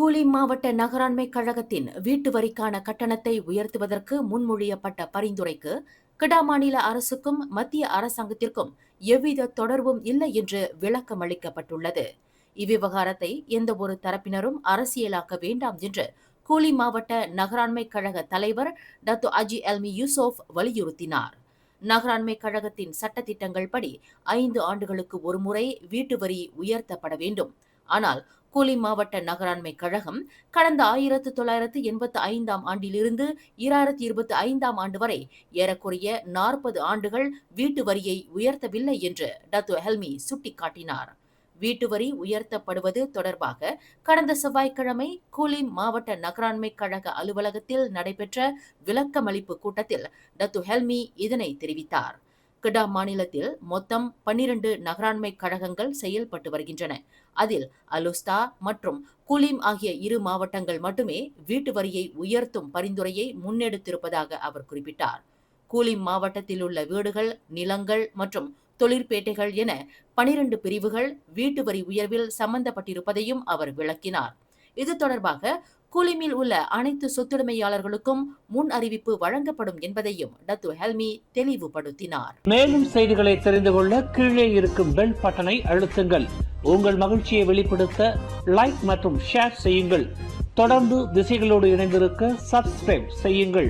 கூலி மாவட்ட நகராண்மை கழகத்தின் வீட்டு வரிக்கான கட்டணத்தை உயர்த்துவதற்கு முன்மொழியப்பட்ட பரிந்துரைக்கு கிடா மாநில அரசுக்கும் மத்திய அரசாங்கத்திற்கும் எவ்வித தொடர்பும் இல்லை என்று விளக்கம் அளிக்கப்பட்டுள்ளது. இவ்விவகாரத்தை எந்தவொரு தரப்பினரும் அரசியலாக்க வேண்டாம் என்று கூலி மாவட்ட நகராண்மை கழக தலைவர் டத்து அஜி எல்மி யூசோப் வலியுறுத்தினார். நகராண்மை கழகத்தின் சட்டத்திட்டங்கள் படி ஐந்து ஆண்டுகளுக்கு ஒருமுறை வீட்டு வரி உயர்த்தப்பட வேண்டும். ஆனால் கூலி மாவட்ட நகராண்மை கழகம் கடந்த ஆயிரத்து தொள்ளாயிரத்து எண்பத்து ஐந்தாம் ஆண்டிலிருந்து இராயிரத்தி இருபத்தி ஐந்தாம் ஆண்டு வரை ஏறக்குறைய நாற்பது ஆண்டுகள் வீட்டு வரியை உயர்த்தவில்லை என்று டத்து ஹெல்மி சுட்டிக்காட்டினார். வீட்டு வரி உயர்த்தப்படுவது தொடர்பாக கடந்த செவ்வாய்க்கிழமை கூலி மாவட்ட நகராண்மை கழக அலுவலகத்தில் நடைபெற்ற விளக்கமளிப்பு கூட்டத்தில் டத்து ஹெல்மி இதனை தெரிவித்தார். கிடா மாநிலத்தில் மொத்தம் பன்னிரண்டு நகராண்மை கழகங்கள் செயல்பட்டு வருகின்றன. அதில் அலுஸ்தா மற்றும் குலிம் ஆகிய இரு மாவட்டங்கள் மட்டுமே வீட்டு வரியை உயர்த்தும் பரிந்துரையை முன்னெடுத்திருப்பதாக அவர் குறிப்பிட்டார். கூலிம் மாவட்டத்தில் உள்ள வீடுகள் நிலங்கள் மற்றும் தொழிற்பேட்டைகள் என பனிரண்டு பிரிவுகள் வீட்டு வரி உயர்வில் சம்பந்தப்பட்டிருப்பதையும் அவர் விளக்கினார். இது தொடர்பாக கூலிமில் உள்ள அனைத்து சொத்துடைமையாளர்களுக்கும் முன் அறிவிப்பு வழங்கப்படும் என்பதையும் டத்து ஹெல்மி தெளிவுபடுத்தினார். மேலும் செய்திகளை தெரிந்து கொள்ள கீழே இருக்கும் பெல் பட்டனை அழுத்துங்கள். உங்கள் மகிழ்ச்சியை வெளிப்படுத்த லைக் மற்றும் ஷேர் செய்யுங்கள். தொடர்ந்து திசைகளோடு இணைந்திருக்க சப்ஸ்கிரைப் செய்யுங்கள்.